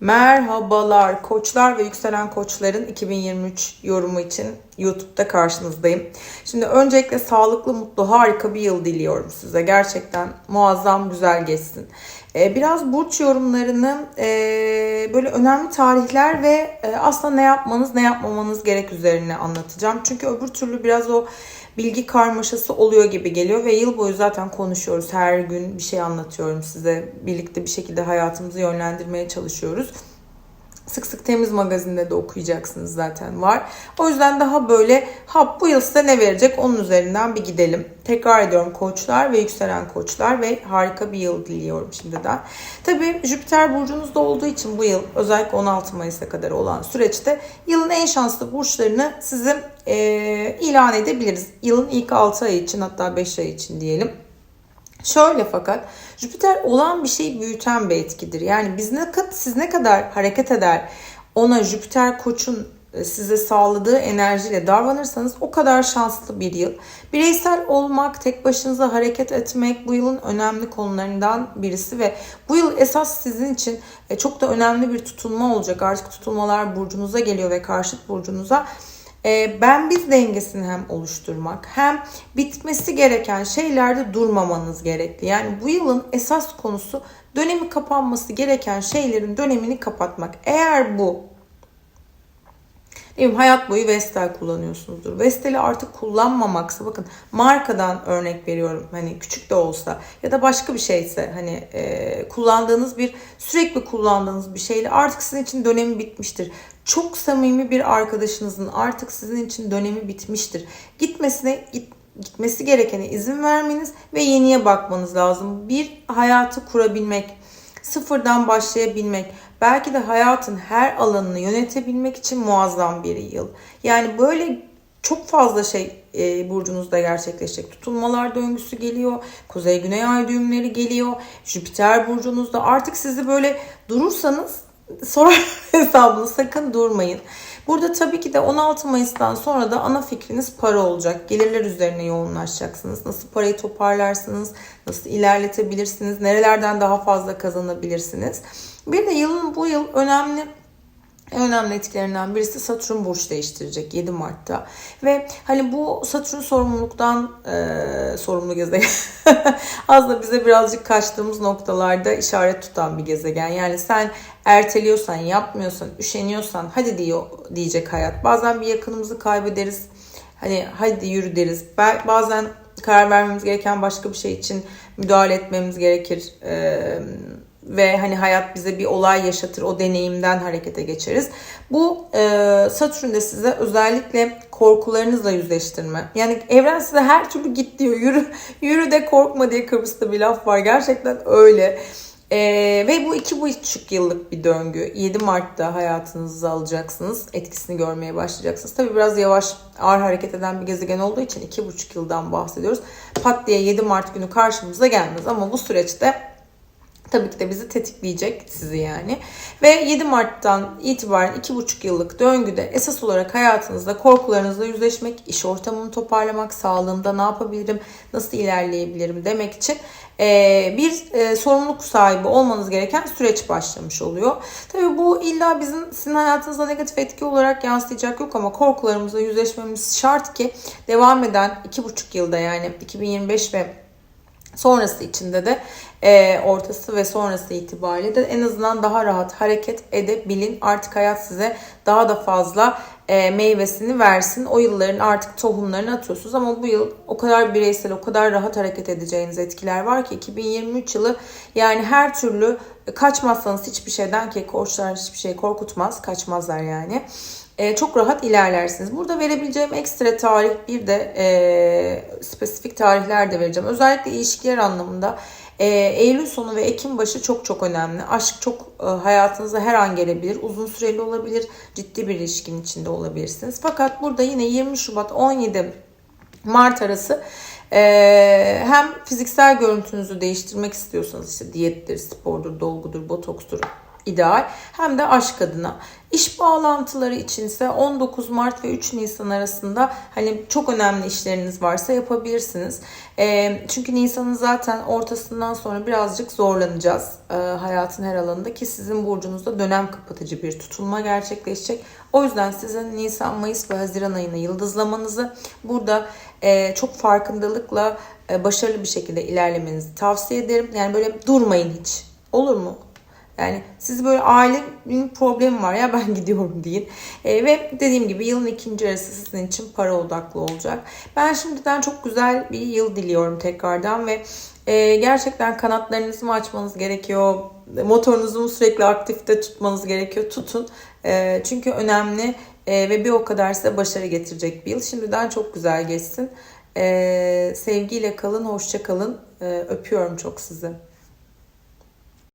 Merhabalar koçlar ve yükselen koçların 2023 yorumu için YouTube'da karşınızdayım. Şimdi öncelikle sağlıklı, mutlu, harika bir yıl diliyorum size. Gerçekten muazzam, güzel geçsin. Ee, biraz burç yorumlarını e, böyle önemli tarihler ve e, aslında ne yapmanız, ne yapmamanız gerek üzerine anlatacağım. Çünkü öbür türlü biraz o bilgi karmaşası oluyor gibi geliyor ve yıl boyu zaten konuşuyoruz. Her gün bir şey anlatıyorum size. Birlikte bir şekilde hayatımızı yönlendirmeye çalışıyoruz. Sık sık temiz magazinde de okuyacaksınız zaten var. O yüzden daha böyle ha bu yıl size ne verecek onun üzerinden bir gidelim. Tekrar ediyorum koçlar ve yükselen koçlar ve harika bir yıl diliyorum şimdiden. Tabii Jüpiter burcunuzda olduğu için bu yıl özellikle 16 Mayıs'a kadar olan süreçte yılın en şanslı burçlarını size e, ilan edebiliriz. Yılın ilk 6 ay için hatta 5 ay için diyelim. Şöyle fakat Jüpiter olan bir şeyi büyüten bir etkidir. Yani biz ne kadar siz ne kadar hareket eder ona Jüpiter koçun e, size sağladığı enerjiyle davranırsanız o kadar şanslı bir yıl. Bireysel olmak, tek başınıza hareket etmek bu yılın önemli konularından birisi ve bu yıl esas sizin için e, çok da önemli bir tutulma olacak. Artık tutulmalar burcunuza geliyor ve karşıt burcunuza ben biz dengesini hem oluşturmak hem bitmesi gereken şeylerde durmamanız gerekli. Yani bu yılın esas konusu dönemi kapanması gereken şeylerin dönemini kapatmak. Eğer bu Diyelim hayat boyu Vestel kullanıyorsunuzdur. Vestel'i artık kullanmamaksa bakın markadan örnek veriyorum hani küçük de olsa ya da başka bir şeyse hani e, kullandığınız bir sürekli kullandığınız bir şeyle artık sizin için dönemi bitmiştir. Çok samimi bir arkadaşınızın artık sizin için dönemi bitmiştir. Gitmesine git, gitmesi gerekene izin vermeniz ve yeniye bakmanız lazım. Bir hayatı kurabilmek, sıfırdan başlayabilmek, belki de hayatın her alanını yönetebilmek için muazzam bir yıl. Yani böyle çok fazla şey e, burcunuzda gerçekleşecek. Tutulmalar döngüsü geliyor. Kuzey güney ay düğümleri geliyor. Jüpiter burcunuzda. Artık sizi böyle durursanız sorar hesabını sakın durmayın. Burada tabii ki de 16 Mayıs'tan sonra da ana fikriniz para olacak. Gelirler üzerine yoğunlaşacaksınız. Nasıl parayı toparlarsınız, nasıl ilerletebilirsiniz, nerelerden daha fazla kazanabilirsiniz. Bir de yılın bu yıl önemli en önemli etkilerinden birisi Satürn burç değiştirecek 7 Mart'ta. Ve hani bu Satürn sorumluluktan e, sorumlu gezegen. Aslında bize birazcık kaçtığımız noktalarda işaret tutan bir gezegen. Yani sen erteliyorsan, yapmıyorsan, üşeniyorsan hadi diyor diyecek hayat. Bazen bir yakınımızı kaybederiz. Hani hadi yürü deriz. Bazen karar vermemiz gereken başka bir şey için müdahale etmemiz gerekir. Eee ve hani hayat bize bir olay yaşatır o deneyimden harekete geçeriz. Bu e, Satürn'de size özellikle korkularınızla yüzleştirme. Yani evren size her türlü git diyor. Yürü, yürü de korkma diye Kıbrıs'ta bir laf var. Gerçekten öyle. Ee, ve bu iki buçuk yıllık bir döngü. 7 Mart'ta hayatınızı alacaksınız. Etkisini görmeye başlayacaksınız. Tabi biraz yavaş ağır hareket eden bir gezegen olduğu için iki buçuk yıldan bahsediyoruz. Pat diye 7 Mart günü karşımıza gelmez. Ama bu süreçte Tabii ki de bizi tetikleyecek sizi yani. Ve 7 Mart'tan itibaren 2,5 yıllık döngüde esas olarak hayatınızda korkularınızla yüzleşmek, iş ortamını toparlamak, sağlığımda ne yapabilirim, nasıl ilerleyebilirim demek için bir sorumluluk sahibi olmanız gereken süreç başlamış oluyor. Tabii bu illa bizim sizin hayatınızda negatif etki olarak yansıyacak yok ama korkularımızla yüzleşmemiz şart ki devam eden 2,5 yılda yani 2025 ve sonrası içinde de e, ortası ve sonrası itibariyle de en azından daha rahat hareket edebilin. Artık hayat size daha da fazla e, meyvesini versin. O yılların artık tohumlarını atıyorsunuz ama bu yıl o kadar bireysel, o kadar rahat hareket edeceğiniz etkiler var ki 2023 yılı yani her türlü kaçmazsanız hiçbir şeyden ki koçlar hiçbir şey korkutmaz, kaçmazlar yani. E, çok rahat ilerlersiniz. Burada verebileceğim ekstra tarih bir de e, spesifik tarihler de vereceğim. Özellikle ilişkiler anlamında e, Eylül sonu ve Ekim başı çok çok önemli. Aşk çok e, hayatınıza her an gelebilir. Uzun süreli olabilir. Ciddi bir ilişkinin içinde olabilirsiniz. Fakat burada yine 20 Şubat 17 Mart arası e, hem fiziksel görüntünüzü değiştirmek istiyorsanız işte diyettir, spordur, dolgudur, botokstur ideal hem de aşk adına. İş bağlantıları içinse 19 Mart ve 3 Nisan arasında hani çok önemli işleriniz varsa yapabilirsiniz. E, çünkü Nisan'ın zaten ortasından sonra birazcık zorlanacağız e, hayatın her alanında ki sizin burcunuzda dönem kapatıcı bir tutulma gerçekleşecek. O yüzden sizin Nisan, Mayıs ve Haziran ayına yıldızlamanızı burada e, çok farkındalıkla e, başarılı bir şekilde ilerlemenizi tavsiye ederim. Yani böyle durmayın hiç. Olur mu? Yani siz böyle ailenin problemi var ya ben gidiyorum deyin. E, ve dediğim gibi yılın ikinci yarısı sizin için para odaklı olacak. Ben şimdiden çok güzel bir yıl diliyorum tekrardan ve e, gerçekten kanatlarınızı mı açmanız gerekiyor? Motorunuzu mu sürekli aktifte tutmanız gerekiyor? Tutun. E, çünkü önemli e, ve bir o kadar size başarı getirecek bir yıl. Şimdiden çok güzel geçsin. E, sevgiyle kalın, hoşça kalın. E, öpüyorum çok sizi.